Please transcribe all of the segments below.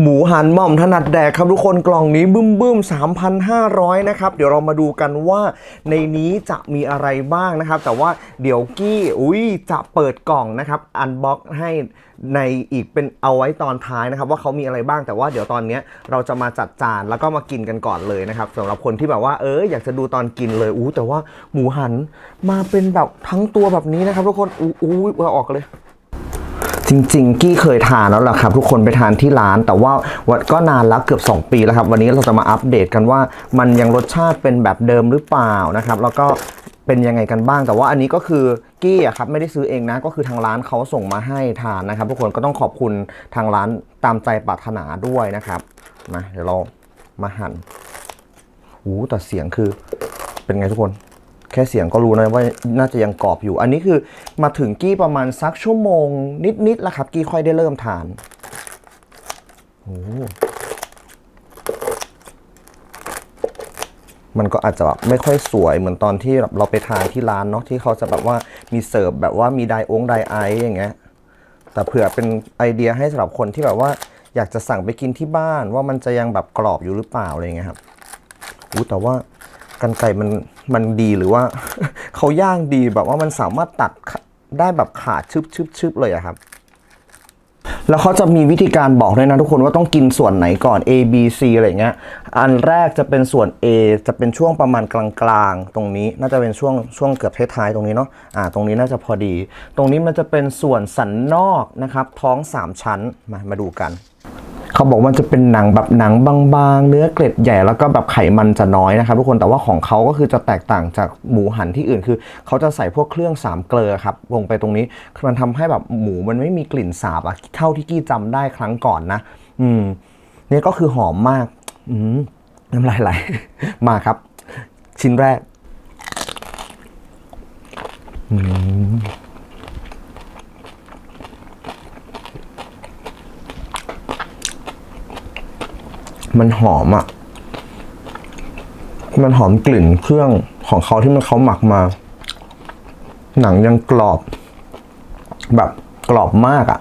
หมูหันหม่อมถนัดแดกครับทุกคนกล่องนี้บึ้มบึ้ม3,500 นะครับ เดี๋ยวเรามาดูกันว่าในนี้จะมีอะไรบ้างนะครับ แต่ว่าเดี๋ยวกี้อุ้ยจะเปิดกล่องนะครับอันบ็อกให้ในอีกเป็นเอาไว้ตอนท้ายนะครับ ว่าเขามีอะไรบ้างแต่ว่าเดี๋ยวตอนเนี้ยเราจะมาจัดจานแล้วก็มากินกันก่อนเลยนะครับสำหรับคนที่แบบว่าเอออยากจะดูตอนกินเลยอู้แต่ว่าหมูหันมาเป็นแบบทั้งตัวแบบนี้นะครับทุกคนอู้อู้เอาออกเลย จริง ๆ กี้เคยทานแล้วล่ะครับ ทุกคนไปทานที่ร้าน แต่ว่าวัดก็นานแล้วเกือบ 2 ปีแล้วครับ วันนี้เราจะมาอัปเดตกันว่ามันยังรสชาติเป็นแบบเดิมหรือเปล่านะครับ แล้วก็เป็นยังไงกันบ้าง แต่ว่าอันนี้ก็คือกี้อะครับไม่ได้ซื้อเองนะ ก็คือทางร้านเขาส่งมาให้ทานนะครับ ทุกคนก็ต้องขอบคุณทางร้านตามใจปรารถนาด้วยนะครับมาเดี๋ยวเรามาหั่นโอ้แต่เสียงคือเป็นไงทุกคน แค่เสียงก็รู้นะว่าน่าจะยังกรอบอยู่ อันนี้คือมาถึงกี้ประมาณสักชั่วโมง นิดๆแล้วครับ กี้ค่อยได้เริ่มทานโอ้มันก็อาจจะแบบไม่ค่อยสวยเหมือนตอนที่เราไปทานที่ร้านเนาะที่เขาจะแบบว่ามีเสิร์ฟแบบว่ามีไดองไดไออย่างเงี้ยแต่เผื่อเป็นไอเดียให้สำหรับคนที่แบบว่าอยากจะสั่งไปกินที่บ้านว่ามันจะยังแบบกรอบอยู่หรือเปล่าอะไรเงี้ยครับอู้แต่ว่า กันไก่มันมันดีหรือว่าเขาย่างดีแบบว่ามันสามารถตัดได้แบบขาดชึบชึบชึบเลยอะครับ แล้วเขาจะมีวิธีการบอกด้วยนะทุกคนว่าต้องกินส่วนไหนก่อน A B C อะไรเงี้ย อันแรกจะเป็นส่วน A จะเป็นช่วงประมาณกลางๆ ตรงนี้น่าจะเป็นช่วงช่วงเกือบท้ายๆตรงนี้เนาะ อ่า ตรงนี้น่าจะพอดี ตรงนี้มันจะเป็นส่วนสันนอกนะครับ ท้อง 3 ชั้น มา มาดูกัน เขาบอกว่าจะเป็นหนังแบบหนังบางๆ เนื้อเกล็ดใหญ่แล้วก็แบบไขมันจะน้อยนะครับทุกคนแต่ว่าของเขาก็คือจะแตกต่างจากหมูหันที่อื่นคือ เขาจะใส่พวกเครื่องสามเกลือครับลงไปตรงนี้มันทำให้แบบหมูมันไม่มีกลิ่นสาบอะเท่าที่กี้จำได้ครั้งก่อนนะ อืมเนี่ยก็คือหอมมาก อืมน้ำลายไหลมาครับ ชิ้นแรกมั มันหอมอะ่ะ มันหอมกลิ่นเครื่องของเขาที่มันเขาหมักมา หนังยังกรอบ แบบกรอบมากอะ่ะ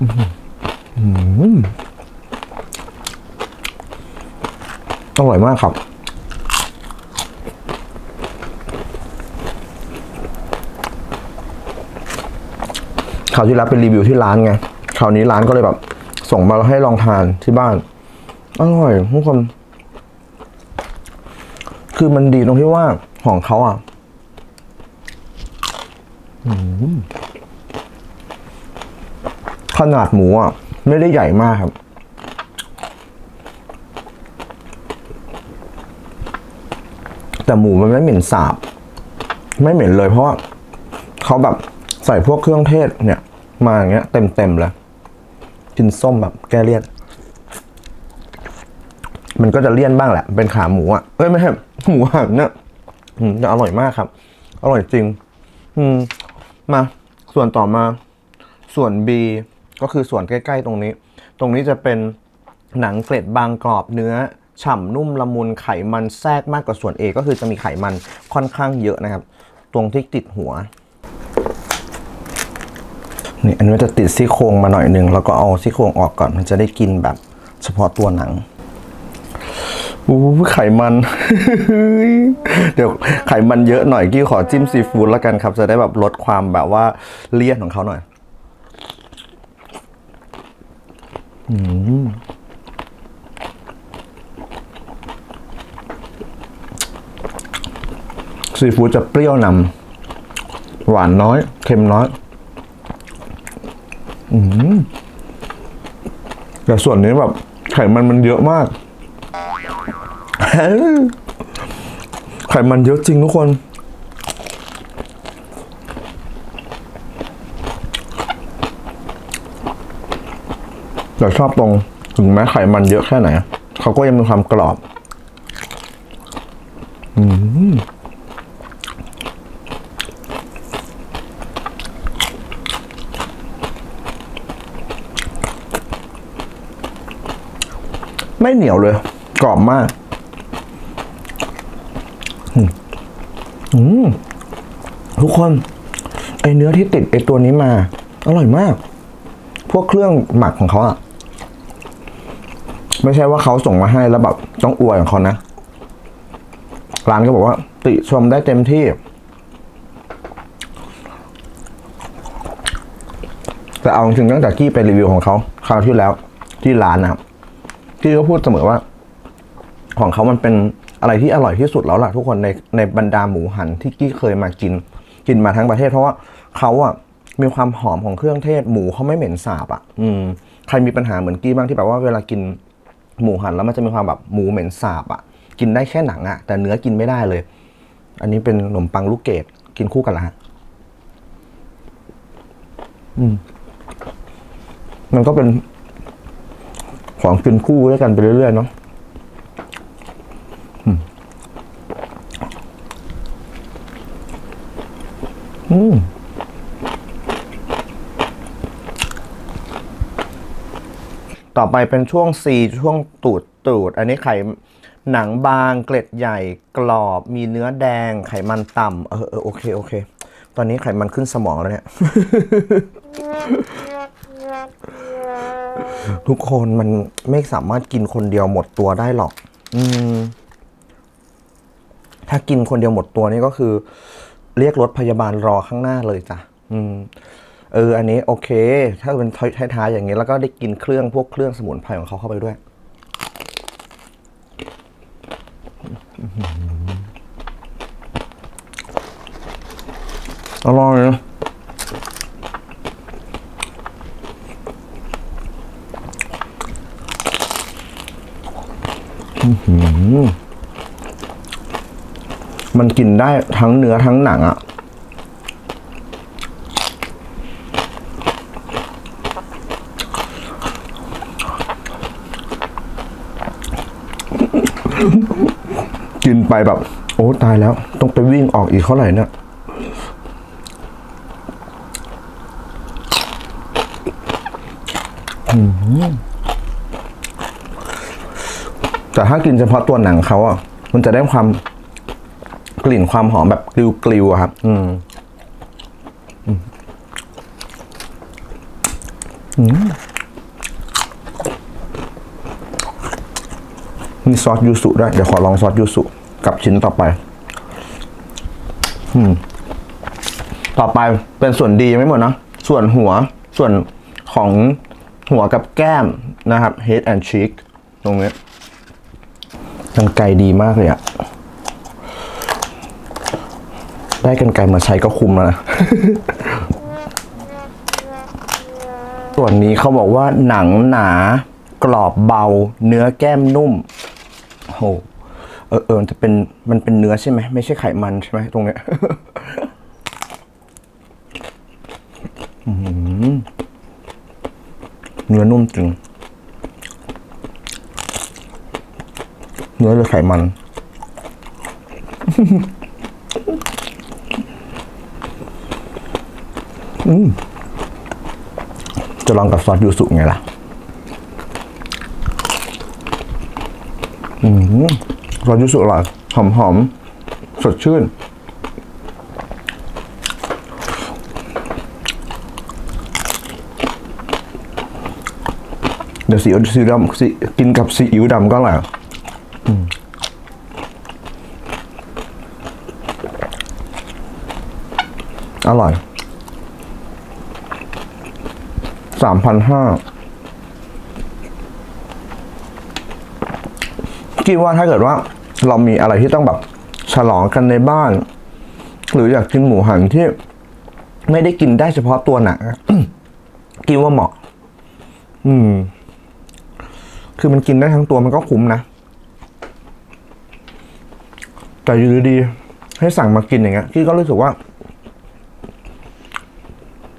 อื้อหืออร่อยมากครับ คราวที่แล้วเป็นรีวิวที่ร้านไง คราวนี้ร้านก็เลยแบบ ส่งมาให้ลองทานที่บ้าน อร่อยทุกคนคือมันดีตรงที่ว่าของเขาอะขนาดหมูอะ ไม่ได้ใหญ่มากครับ แต่หมูมันไม่เหม็นสาบ ไม่เหม็นเลยเพราะว่าเขาแบบใส่พวกเครื่องเทศเนี่ย มาอย่างเงี้ยเต็มเต็มๆเลย กินส้มแบบแก้เลี่ยน มันก็จะเลี่ยนบ้างแหละ เป็นขาหมูอะเอ้ยไม่ใช่หมูหันเนี่ยอืมแต่อร่อยมากครับ อร่อยจริง อืม มา ส่วนต่อมา ส่วน B ก็คือส่วนใกล้ๆตรงนี้ ตรงนี้จะเป็นหนังเกล็ดบางกรอบเนื้อฉ่ำนุ่มละมุนไขมันแทรกมากกว่าส่วน A ก็คือจะมีไขมันค่อนข้างเยอะนะครับ ตรงที่ติดหัว นี่อันนี้จะติดซี่โครงมาหน่อยหนึ่งแล้วก็เอาซี่โครงออกก่อนมันจะได้กินแบบเฉพาะตัวหนังอู้ไขมัน เดี๋ยวไขมันเยอะหน่อยกี้ขอจิ้มซีฟู้ดแล้วกันครับ จะได้แบบลดความแบบว่าเลี่ยนของเขาหน่อยอืมซีฟู้ดจะเปรี้ยวนำหวานน้อย เค็มน้อย แต่ส่วนนี้แบบไขมันมันเยอะมาก ไขมันเยอะจริงทุกคนแต่ชอบตรงถึงแม้ไขมันเยอะแค่ไหน เขาก็ยังมีความกรอบ อืม ไม่เหนียวเลย กรอบมาก อืมทุกคน ไอเนื้อที่ติดไอตัวนี้มา อร่อยมาก พวกเครื่องหมักของเขาอะไม่ใช่ว่าเขาส่งมาให้แล้วแบบต้องอวยของเขานะ ร้านก็บอกว่า ติชมได้เต็มที่ แต่เอาจริงตั้งแต่กี้ไปรีวิวของเขาคราวที่แล้วที่ร้านนะครับ กี้ก็พูดเสมอว่า ของเขามันเป็นอะไรที่อร่อยที่สุดแล้วล่ะทุกคนในในบรรดาหมูหันที่กี้เคยมากิน กินมาทั้งประเทศ เพราะว่าเขาอะมีความหอมของเครื่องเทศ หมูเขาไม่เหม็นสาบอะอืมใครมีปัญหาเหมือนกี้บ้างที่แบบว่าเวลากินหมูหันแล้วมันจะมีความแบบหมูเหม็นสาบอะกินได้แค่หนังอะแต่เนื้อกินไม่ได้เลย อันนี้เป็นขนมปังลูกเกดกินคู่กันละฮะอืมมันก็เป็น ของกินคู่ด้วยกันไปเรื่อยๆเนาะอืมต่อไปเป็นช่วง C ช่วงตูดตูด อันนี้ไข่หนังบางเกล็ดใหญ่กรอบ มีเนื้อแดง ไขมันต่ำเออเออโอเค โอเค ตอนนี้ไขมันขึ้นสมองแล้วเนี่ย ทุกคนมันไม่สามารถกินคนเดียวหมดตัวได้หรอก อืม ถ้ากินคนเดียวหมดตัวนี่ก็คือ เรียกรถพยาบาลรอข้างหน้าเลยจ้ะ อืม เออ อันนี้โอเค ถ้าเป็นท้ายๆอย่างนี้ แล้วก็ได้กินเครื่องพวกเครื่องสมุนไพรของเขาเข้าไปด้วยอร่อยนะอื้อหือ มันกินได้ทั้งเนื้อทั้งหนังอะกินไปแบบ โอ้ตายแล้ว ต้องไปวิ่งออกอีกเท่าไหร่เนี่ยอืม แต่ถ้ากินเฉพาะตัวหนังเขาอะมันจะได้ความกลิ่นความหอมแบบกลิวๆอะครับอืมอืมอืมมีซอสยูสุด้วย เดี๋ยวขอลองซอสยูสุกับชิ้นต่อไป อืม ต่อไปเป็นส่วนดียังไม่หมดนะ ส่วนหัว ส่วนของหัวกับแก้มนะครับ head and cheek ตรงนี้ กันไกรดีมากเลยอะได้กันไกรมาใช้ก็คุ้มแล้วนะ ส่วนนี้เขาบอกว่าหนังหนากรอบเบา เนื้อแก้มนุ่มโหเออเออมันจะเป็นมันเป็นเนื้อใช่ไหมไม่ใช่ไขมันใช่ไหมตรงเนี้ยเนื้อนุ่มจริง เนื้อเลยไขมันอืมจะลองกับซอสยูสุไงล่ะ อืมซอสยูสุอร่อยหอมหอมสดชื่น เดี๋ยวซีอิ๊วซีดำซีกินกับซีอิ๊วดำก็อร่อยอืม อร่อยสามพันห้าคิดว่าถ้าเกิดว่า เรามีอะไรที่ต้องแบบฉลองกันในบ้าน หรืออยากกินหมูหันที่ ไม่ได้กินได้เฉพาะตัวหนังกินว่าเหมาะ อืม คือมันกินได้ทั้งตัวมันก็คุ้มนะแต่อยู่ดีๆให้สั่งมากินอย่างเงี้ยพี่ก็รู้สึกว่า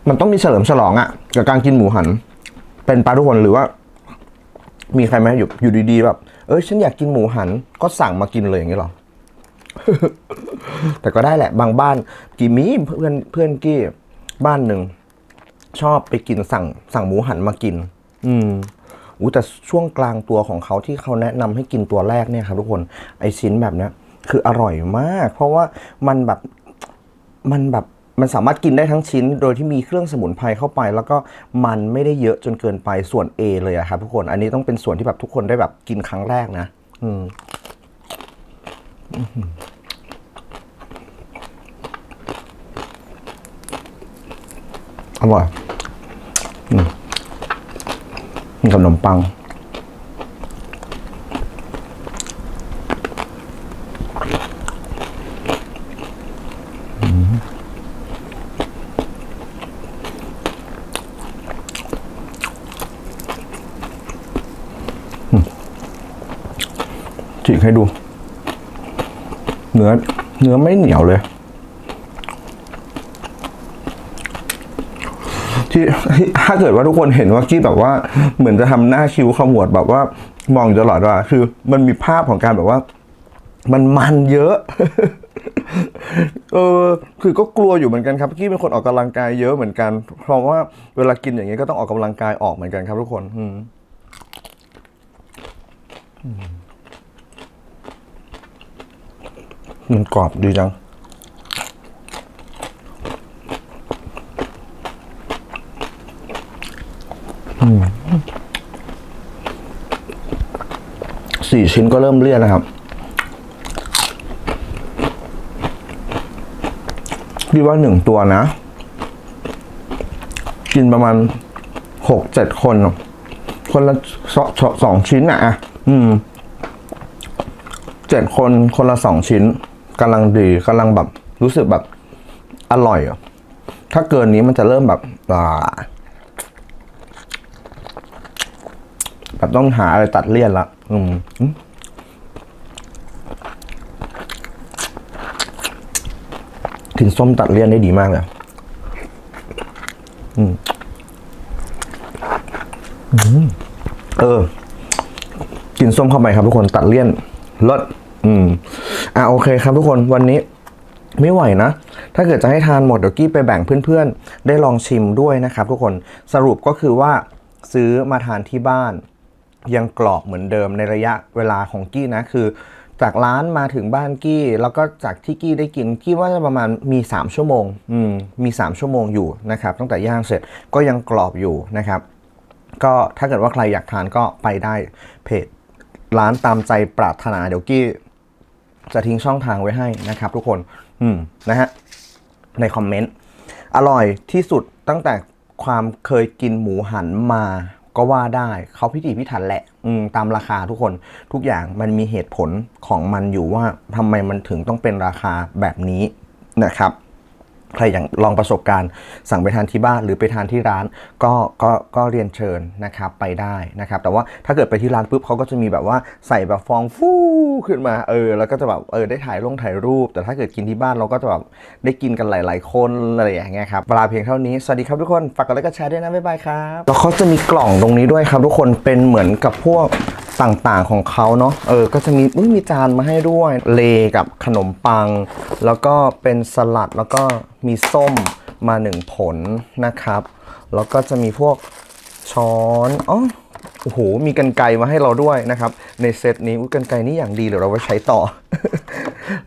มันต้องมีเฉลิมฉลองอะ่ะกับการกินหมูหัน เป็นปลาทุกคนหรือว่า มีใครไหมอยู่อยู่ดีๆแบบเอ้ยฉันอยากกินหมูหันก็สั่งมากินเลยอย่างเงี้หรอ แต่ก็ได้แหละ บางบ้านกี่มีเพื่อนเพื่อนกี้บ้านหนึ่งชอบไปกินสั่ง สั่งหมูหันมากิน อืมอู้แต่ช่วงกลางตัวของเขาที่เขาแนะนำให้กินตัวแรกเนี่ยครับทุกคนไอชิ้นแบบเนี้ยคืออร่อยมาก เพราะว่ามันแบบมันแบบ มันสามารถกินได้ทั้งชิ้น โดยที่มีเครื่องสมุนไพรเข้าไป แล้วก็มันไม่ได้เยอะจนเกินไปส่วน A เลยอะครับทุกคนอันนี้ต้องเป็นส่วนที่แบบทุกคนได้แบบกินครั้งแรกนะ อืมอร่อยอืมกินกับขนมปัง ให้ดู เนื้อ เนื้อไม่เหนียวเลย ที่ถ้าเกิดว่าทุกคนเห็นว่ากี้แบบว่า เหมือนจะทำหน้าคิ้วขมวดแบบว่า มองอยู่ตลอดว่า คือ มันมีภาพของการแบบว่า มันมันเยอะเออคือก็กลัวอยู่เหมือนกันครับกี้เป็นคนออกกำลังกายเยอะเหมือนกัน เพราะว่าเวลากินอย่างนี้ก็ต้องออกกำลังกายออกเหมือนกันครับทุกคน อืม มันกรอบดีจัง สี่ชิ้นก็เริ่มเลี่ยนนะครับพี่ว่าหนึ่งตัวนะ กินประมาณหกเจ็ดคน คนละสสสองชิ้นอะอะอืมเจ็ดคนคนละสองชิ้น กำลังดีกำลังแบบรู้สึกแบบอร่อยอะถ้าเกินนี้มันจะเริ่มแบบอ่าแบบต้องหาอะไรตัดเลี่ยนละอืมอืมกินส้มตัดเลี่ยนได้ดีมากเลยอืมอืมเออ กินส้มเข้าไปครับทุกคนตัดเลี่ยนลดอืม อะโอเคครับทุกคนวันนี้ไม่ไหวนะ ถ้าเกิดจะให้ทานหมดเดี๋ยวกี้ไปแบ่งเพื่อนๆ ได้ลองชิมด้วยนะครับทุกคนสรุปก็คือว่าซื้อมาทานที่บ้าน ยังกรอบเหมือนเดิมในระยะเวลาของกี้นะคือ จากร้านมาถึงบ้านกี้ แล้วก็จากที่กี้ได้กินกี้ว่าจะประมาณมี 3 ชั่วโมงอืมมี 3 ชั่วโมงอยู่นะครับตั้งแต่ย่างเสร็จก็ยังกรอบอยู่นะครับ ก็ถ้าเกิดว่าใครอยากทานก็ไปได้เพจร้านตามใจปรารถนาเดี๋ยวกี้ จะทิ้งช่องทางไว้ให้นะครับ ทุกคน อืมนะฮะ ในคอมเมนต์ อร่อยที่สุดตั้งแต่ความเคยกินหมูหันมาก็ว่าได้เขาพิถีพิถันแหละ อืมตามราคาทุกคน ทุกอย่างมันมีเหตุผลของมันอยู่ว่าทำไมมันถึงต้องเป็นราคาแบบนี้นะครับ ใครอยากลองประสบการณ์สั่งไปทานที่บ้านหรือไปทานที่ร้านก็ก็ก็เรียนเชิญนะครับไปได้นะครับ แต่ว่าถ้าเกิดไปที่ร้านปุ๊บเขาก็จะมีแบบว่าใส่แบบฟองฟูขึ้นมาเออแล้วก็จะแบบเออได้ถ่ายลงถ่ายรูป แต่ถ้าเกิดกินที่บ้านเราก็จะแบบได้กินกันหลาย ๆ คนอะไรอย่างเงี้ยครับเวลาเพียงเท่านี้สวัสดีครับทุกคนฝากกดไลค์กดแชร์ด้วยนะบ๊ายบายครับแล้วเขาจะมีกล่องตรงนี้ด้วยครับทุกคนเป็นเหมือนกับพวก ต่างๆของเขาเนาะ เออ ก็จะมีอุ๊ยมีจานมาให้ด้วย เลกับขนมปัง แล้วก็เป็นสลัด แล้วก็มีส้มมาหนึ่งผลนะครับ แล้วก็จะมีพวกช้อน อ๋อ โอ้โห มีกันไกรมาให้เราด้วยนะครับ ในเซตนี้อุ๊ยกันไกรนี่อย่างดีเดี๋ยวเราไว้ใช้ต่อ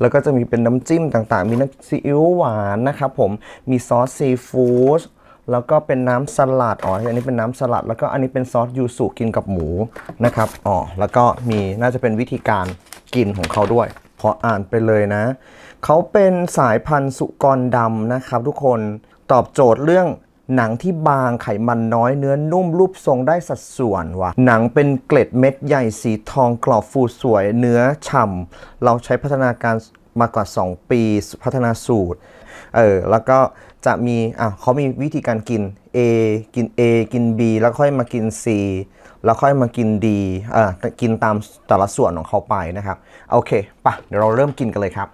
แล้วก็จะมีเป็นน้ำจิ้มต่างๆ มีน้ำซีอิ๊วหวานนะครับผม มีซอสซีฟู้ด แล้วก็เป็นน้ำสลัดอ๋ออันนี้เป็นน้ำสลัด แล้วก็อันนี้เป็นซอสยูสุกินกับหมูนะครับอ๋อแล้วก็มีน่าจะเป็นวิธีการกินของเขาด้วยขออ่านไปเลยนะ เขาเป็นสายพันธุ์สุกรดำนะครับ ทุกคนตอบโจทย์เรื่องหนังที่บางไขมันน้อยเนื้อนุ่มรูปทรงได้สัดส่วนว่ะหนังเป็นเกล็ดเม็ดใหญ่สีทองกรอบฟูสวยเนื้อฉ่ำเราใช้พัฒนาการมากว่า 2 ปีพัฒนาสูตร เออ แล้วก็ จะมีอะเขามีวิธีการกิน A กิน A กิน B แล้วค่อยมากิน C แล้วค่อยมากิน D อะกินตามแต่ละส่วนของเขาไปนะครับ โอเคปะเดี๋ยวเราเริ่มกินกันเลยครับ